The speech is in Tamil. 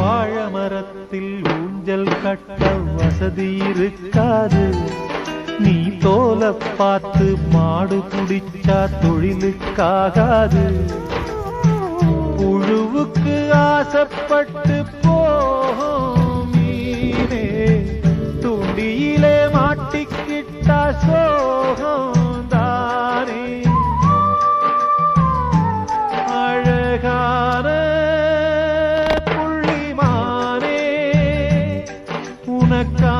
வாழமரத்தில் ஊஞ்சல் கட்ட வசதி இருக்காது. நீ தோல பார்த்து மாடு குடிச்சா தொழிலுக்காகாது. புழுவுக்கு ஆசைப்பட்டு கா